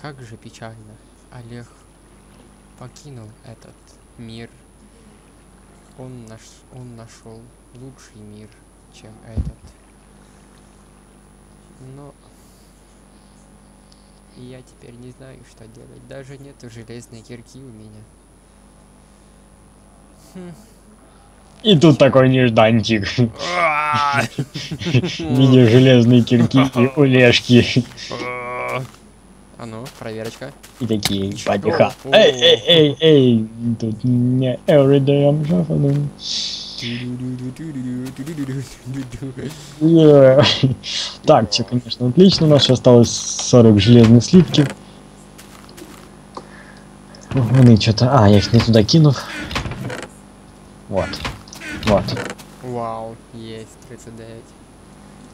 Как же печально. Олег покинул этот мир. Он наш, он нашел лучший мир, чем этот. Но я теперь не знаю, что делать. Даже нету железной кирки у меня. Хм. И тут такой нежданчик. В виде железной кирки и улежки. А ну, проверочка. И такие. О. Эй, эй, эй, эй. Тут не everyday I'm shuffling. Yeah. Так, все, конечно, отлично. У нас осталось 40 железных слитки. Они что-то... А, я их не туда кинув. Вот. Вот. Вау, есть 39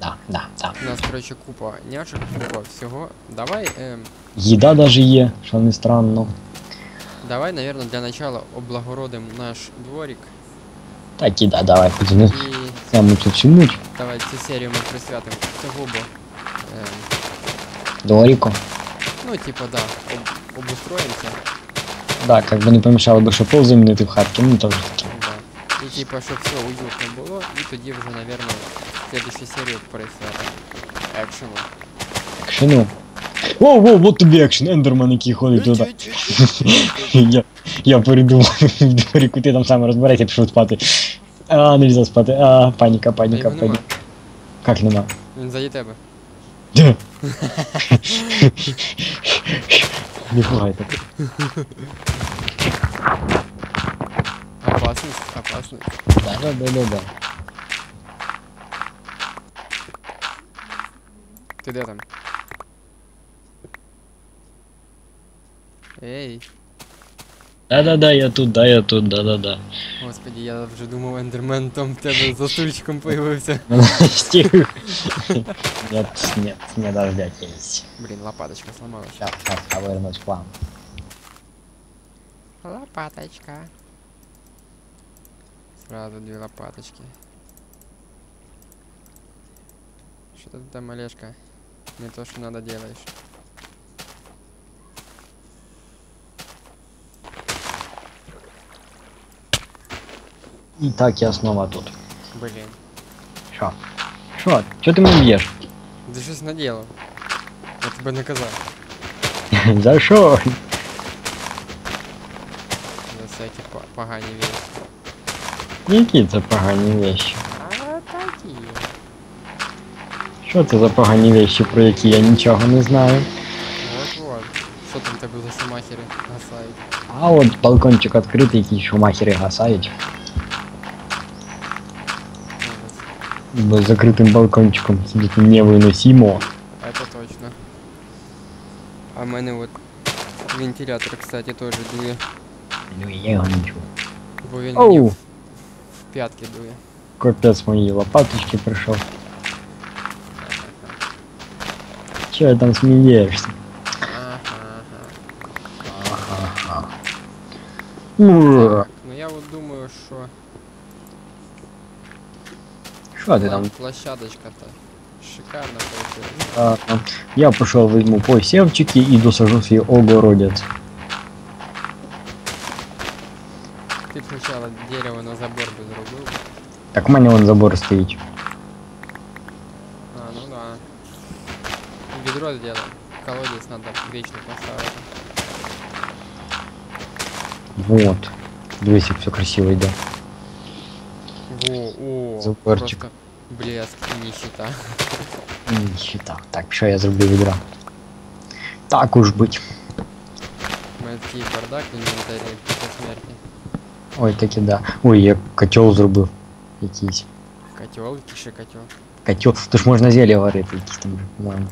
Да, да, да. У нас, короче, купа няшек, купа всего. Давай, эм, Їда даже є, що не странно. давай, наверное, для начала облагородим наш дворик. Так, і да, давай, хоч не І саме тут чимуть. давай цю серію ми присвятимо цього, бо, ем, Дворіку. ну, типа, да, об, обустроїмося. Да, как бы не помешало бы, що пол замінити в хатки, ну тоже таки. Да. І типа, щоб все уютно було, і тоді вже, наверное, следующую серію присвятимо екшену. Екшену. О, о, вот тобі екшен, ендерман, який ходить туди. я, я передумав в дворіку, ти там сам розберись, я пішов спати. А, нельзя спати. А, паніка, паніка, Його нема. паніка. Как нема? Він заді тебе. Де? Не пугай так. Опасність, опасність. Да, да, да, да, да. Ти де там? Ей, Да, да, да, я тут, да, я тут, да, да, да. господи, я вже думав ендермен там в тебе за стульчиком появився. Стих. Нет, нет, не дождетесь. Блін, лопаточка сломалась. Сейчас, сейчас, я вернусь к вам. Лопаточка. Сразу две лопаточки. Что ты там, Олежка? Не то, что надо делаешь. И так я снова тут. Блин. Шо? Шо? Чё ты меня бьешь? Ты щось наделал. Я тебя наказал. За что? За всякие по- погані вещи. Які це погані вещи? А такие. Що це за погані вещи, про які я нічого не знаю? Вот-вот. Что там тебе за шумахеры гасають? А от балкончик відкритий, який шумахери гасають. Ужас. Бо з закритим балкончиком сидіти невиносимо. Это точно. А в мене вот вентилятор, кстати, тоже дує. Ну я його не чую. Бо він мені Оу, в, в п'ятки дує. капець моїй лопаточки прийшов. Чого там смієшся? Ага, ага. Ага. Ура. Так, ну я вот думаю, що Що ти там? пла- площадочка-то шикарно получилась. А, Я пошел возьму посевчики и досажу свій огородец. Ти б спочатку дерево на забор би зробив. Так в мене вон забор стоїть. А, ну да. Ведро сделал. Колодец надо вечно поставить. Вот. Дивись, як все красиво йде. Во, о, Заборчик. просто блеск и нищета. Нищета. Так, що я зроблю відра? Так уж бить. У мене такий бардак в інвентарі після смерті. Ой, таки да. Ой, я котел зробив. Якийсь. Котел, тише котел. Котел. То ж можна зелье варити, якісь там вже, по-моєму.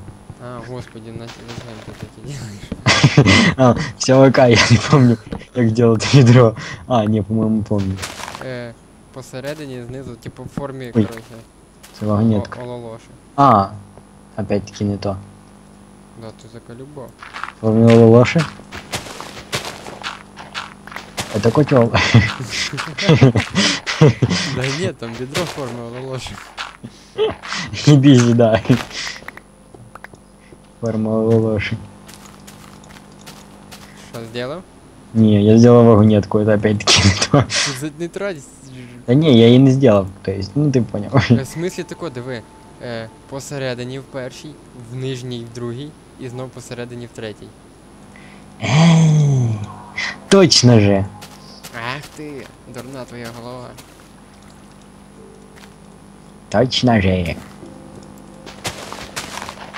А, господи, на зачем ты таки делаешь? А, все окей, я не помню, як делать відро. А, не, по-моєму, помню. Е, посередині, знизу, типу в формі, Ой. короче, Це вагонетка. о- ололоші. А, опять-таки не то. Да, ти заколюбав. Формула лоши. Это котел. Да нет, там ведро форми ололоші. Иди сюда. Формула лоши. Що, зробив? Не, я сделал вагонетку, это опять-таки не то. За- Не трать. Да не, я ее не сделал, то есть, ну ты понял. В смислі тако, диви. Е, посередині в першій, в нижній в другій, і знов посередині в третій. Эй, Точно же. Ти, дурна твоя голова. Точно же.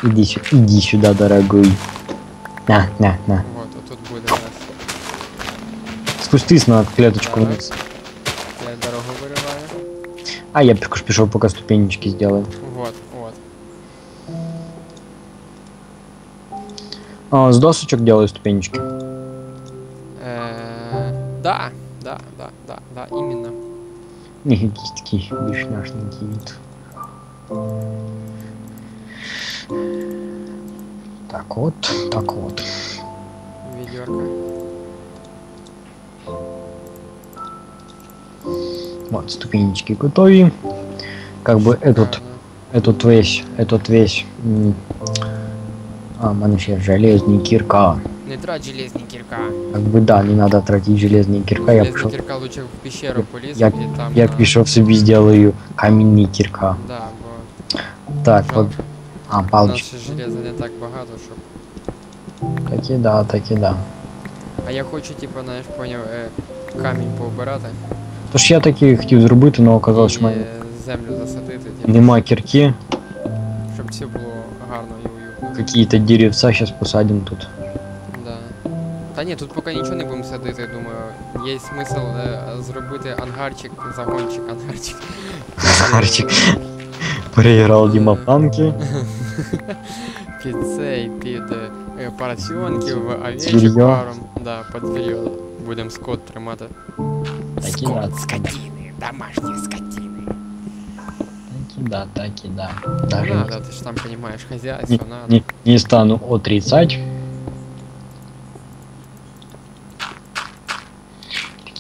Иди, сю- иди сюда, дорогой. На, на, на. Вот, отут буде у нас. Спустись на клеточку Так. вниз. Я дорогу вириваю. А я пішов, пока ступенечки сделаю. Вот, вот. А, с досочек делаю ступенечки. Якийсь такий вишняшненький вид. Так вот, так вот. Відьорка. Вот, ступенечки готові. Как бы этот, этот весь, этот весь... А, ще железний кирка. Не трать железні кірка. Как бы да, не надо тратить железний кирка, я Железні пішов. кірка лучше в пещеру поліз, я- і там. Я на- пішов собі сделаю камінний кирка. Да, бо Так, жалко. вот. А, палочка. наше железа не так багато, щоб. Так і да, так і да. А я хочу, типу, знаєш, поняв, е, камінь пообирати. Тож я таки хотів зробити, але оказалось, що в і мене е, землю засадити, типу, нема кірки. щоб все було гарно і уютно. Какие-то деревца сейчас посадим тут. Да. Та ні, тут поки нічого не будемо садити, думаю. Є смисл е, зробити ангарчик, загончик, ангарчик. Ангарчик. Проиграл Дима танки. Під цей, під е, е, поросенків, овечок Зверьё. паром. Да, під зверьё. Будемо скот тримати. Так і да. Скот, скотини, домашні скотини. Так и да, так и да. Ну, Даже Надо, ти ж там понимаешь, хозяйство, надо. не, не стану отрицать.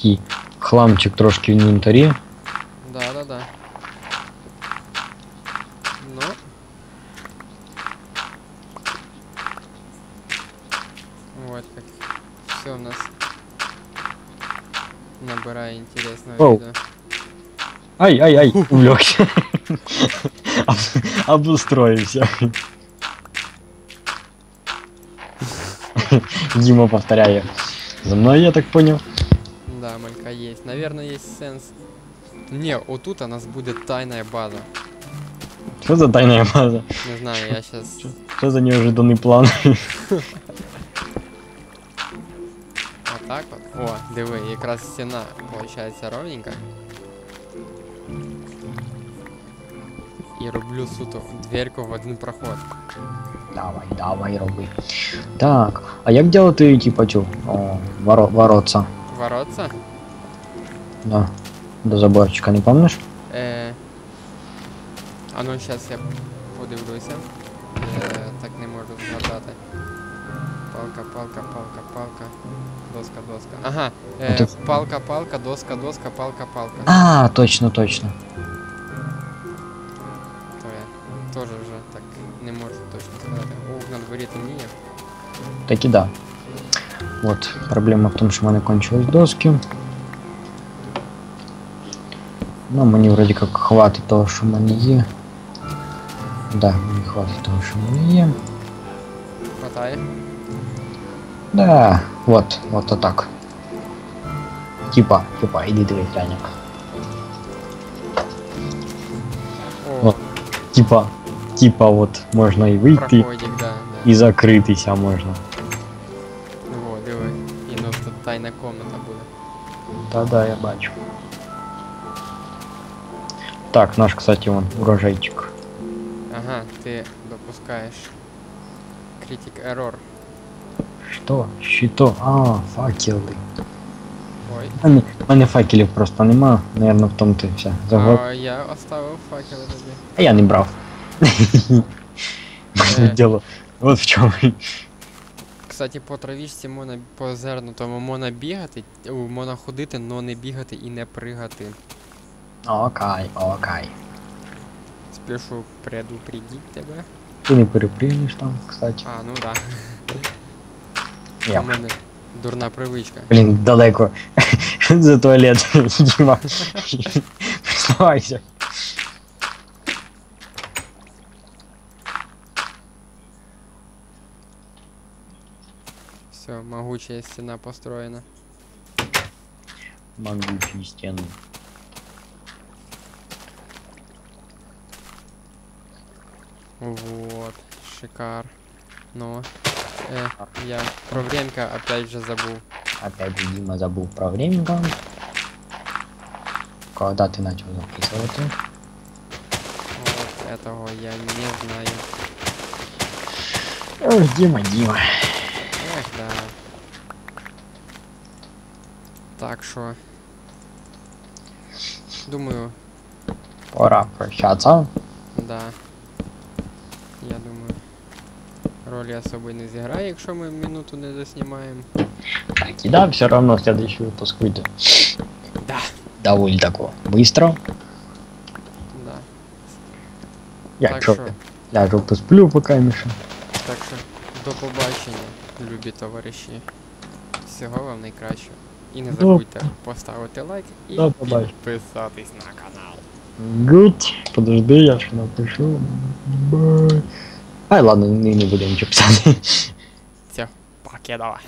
Такий хламчик трошки в інвентарі. Да, да, да. Ну. Вот как все у нас набирая интересного Оу. вида. Ай, ай, ай, увлекся. Обустроился. Дима, повторяю. За мной, я так понял. Есть. Наверное, есть сенс. Не, вот тут у нас будет тайная база. Что за тайная база? Не знаю, я сейчас... Что за неожиданный план? Вот так вот. О, диви, якраз стена получается ровненько. І роблю суто дверку в один проход. Давай, давай, роби. Так, а як делати, типа, цю, о, воро, воротца? Воротца? Да. До заборчика, не помниш? Е... А ну зараз я подивлюся. Е, так не можу згадати. Палка, палка, палка, палка. Доска, доска. Ага. Е, Це- палка, палка, доска, доска, палка, палка. А, точно, точно. То я теж вже так не можу точно сказати. О, на дворі темніє. Так і да. От, проблема в тому, що в мене кончились доски. Ну, мені вроді як хватить того, що в мене є. Да, мені хватить того, що в мене є. Хватає. Да, вот, вот отак. Типа, типа, іди дивись, Данік. О, О. Типа, типа, от можна і вийти, проходик, да, да. і закритися можна. О, диви. І ну тут тайна комната буде. Та-да, я бачу. Так, наш, кстати, вон, урожайчик. Ага, ти допускаєш. Критик error. Що? Що? А, факели. Ой. У мене, в мене факелів просто нема, наверно, в тому ти все. Загод... А я оставив факели тобі. А я не брав. Е. Діло. От в чому. Кстати, по травічці можна по зернутому можна бігати, у, можна ходити, но не бігати і не пригати. Окей, окей. Спішу предупредить тебе. Ти не перепригнеш там, кстати. А, ну да. У Як? мене Дурна привичка. Блін, далеко. За туалет. Діма. Признавайся. Все, могучая стена построена. Могучие стены. Вот, шикар. Ну, э, я про времка опять же забыл. Опять же Дима забыл про время. Когда ты начал записывать? Вот этого я не знаю. Ох, Дима, Дима. Эх, да. Так что, думаю, Пора прощаться. да Я думаю, ролі особо не зіграє, якщо ми минуту не заснімаємо. Так, и да, все равно следующий выпуск выйдет. Да. Довольно тако быстро. Да. Я так чё, що, ляжу посплю пока, Миша. так що, до побачення, любі товариші. Всього вам найкращого. І не До- забудьте поставити лайк і До побачення. підписатись на канал. Good. Подожди, я ще напишу. Бай. Ай, ладно, не, не будемо нічого писати. Все, покедова.